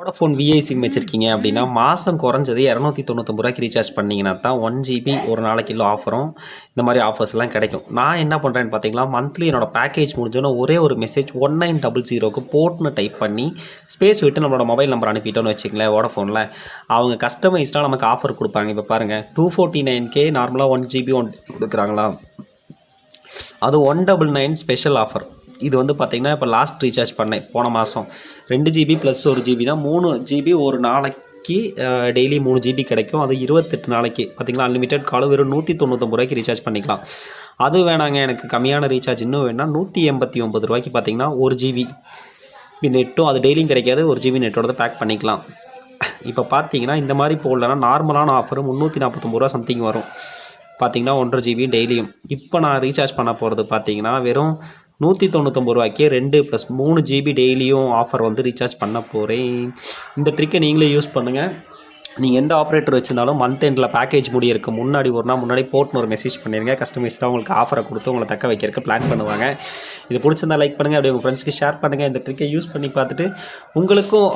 Vodafone VI sim வச்சுருக்கீங்க அப்படின்னா மாதம் குறைஞ்சது இரநூத்தி தொண்ணூத்தொம்பது ரூபாய்க்கு ரீசார்ஜ் பண்ணிங்கன்னா தான் ஒன் ஜிபி ஒரு நாளைக்கு இல்லை ஆஃபரும் இந்த மாதிரி ஆஃபர்ஸ்லாம் கிடைக்கும். நான் என்ன பண்ணுறேன்னு பார்த்தீங்களா மந்த்லி என்னோட பேக்கேஜ் முடிஞ்சோன்னா ஒரே ஒரு மெசேஜ் ஒன் நைன் டபுள் ஜீரோக்கு போட்னு டைப் பண்ணி ஸ்பேஸ் விட்டு நம்மளோட மொபைல் நம்பர் அனுப்பிட்டோன்னு வச்சுங்களேன் வோடஃபோனில் அவங்க கஸ்டமைஸ்டாக நமக்கு ஆஃபர் கொடுப்பாங்க. இப்போ பாருங்கள் டூ ஃபோர்ட்டி நைன் கே நார்மலாக ஒன் ஜிபி ஒன் கொடுக்குறாங்களா? அது one double nine special offer இது வந்து பார்த்திங்கன்னா இப்போ லாஸ்ட் ரீசார்ஜ் பண்ணேன் போன மாதம் ரெண்டு ஜிபி ப்ளஸ் ஒரு ஜிபி தான். மூணு ஜிபி ஒரு நாளைக்கு டெய்லி மூணு ஜிபி கிடைக்கும். அது இருபத்தெட்டு நாளைக்கு. பார்த்திங்களா அன்லிமிட்டட் காலும் வெறும் நூற்றி தொண்ணூத்தொம்பது ரூபாய்க்கு ரீசார்ஜ் பண்ணிக்கலாம். அது வேணாங்க எனக்கு கம்மியான ரீசார்ஜ் இன்னும் வேணால் நூற்றி எண்பத்தி ஒம்பது ரூபாய்க்கு பார்த்திங்கன்னா ஒரு ஜிபி நெட்டும் அது டெய்லியும் கிடைக்காது. ஒரு ஜிபி நெட்டோட பேக் பண்ணிக்கலாம். இப்போ பார்த்தீங்கன்னா இந்த மாதிரி போடலன்னா நார்மலான ஆஃபர் முந்நூற்றி நாற்பத்தொம்பது ரூபா சம்திங் வரும். பார்த்தீங்கன்னா ஒன்றரை ஜிபி டெய்லியும் இப்போ நான் ரீசார்ஜ் பண்ண போகிறது பார்த்தீங்கன்னா வெறும் நூற்றி தொண்ணூத்தொம்பது ரூபாய்க்கே ரெண்டு ப்ளஸ் மூணு ஜிபி டெய்லியும் ஆஃபர் வந்து ரீசார்ஜ் பண்ண போகிறேன் இந்த ட்ரிக்கை நீங்களே யூஸ் பண்ணுங்கள் நீங்கள் எந்த ஆப்ரேட்டர் வச்சிருந்தாலும் மந்த் எண்டில் பேக்கேஜ் முடியிருக்கு முன்னாடி ஒரு நாள் முன்னாடி போட்டுன்னு ஒரு மெசேஜ் பண்ணிடுங்க கஸ்டமைஸ்டாக உங்களுக்கு ஆஃபரை கொடுத்து உங்களை தக்க வைக்கிறதுக்கு பிளான் பண்ணுவாங்க. இது பிடிச்சிருந்தா லைக் பண்ணுங்கள் அப்படியே உங்கள் ஃப்ரெண்ட்ஸ்க்கு ஷேர் பண்ணுங்கள் இந்த ட்ரிக்கை யூஸ் பண்ணி பார்த்துட்டு உங்களுக்கும்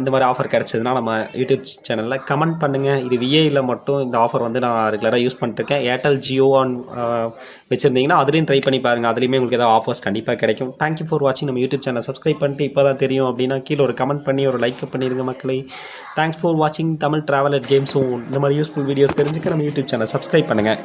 இந்த மாதிரி ஆஃபர் கிடச்சதுன்னா நம்ம யூடியூப் சேனலில் கமெண்ட் பண்ணுங்கள் இது விஏயில் மட்டும் இந்த ஆஃபர் வந்து நான் ரெகுலராக யூஸ் பண்ணிட்டுருக்கேன். ஏர்டெல் ஜியோ ஆன் வச்சுருந்தீங்கன்னா அதுலேயும் ட்ரை பண்ணி பாருங்கள் அதுலேயுமே உங்களுக்கு ஏதாவது ஆஃபர்ஸ் கண்டிப்பாக கிடைக்கும். தேங்க்யூ ஃபார் வாட்சிங் நம்ம யூடியூப் சேனல் சப்ஸ்கிரைப் பண்ணிட்டு இப்போ தான் தெரியும் அப்படின்னா கீழே ஒரு கமெண்ட் பண்ணி ஒரு லைக் பண்ணிடுங்க மக்களை. தேங்க்ஸ் ஃபார் வாட்சிங் தமிழ் ட்ராவல் அட் கேம்ஸும் இந்த மாதிரி யூஸ்ஃபுல் வீடியோஸ் தெரிஞ்சுக்க நம்ம யூடியூப் சேனல் சப்ஸ்கிரைப் பண்ணுங்கள்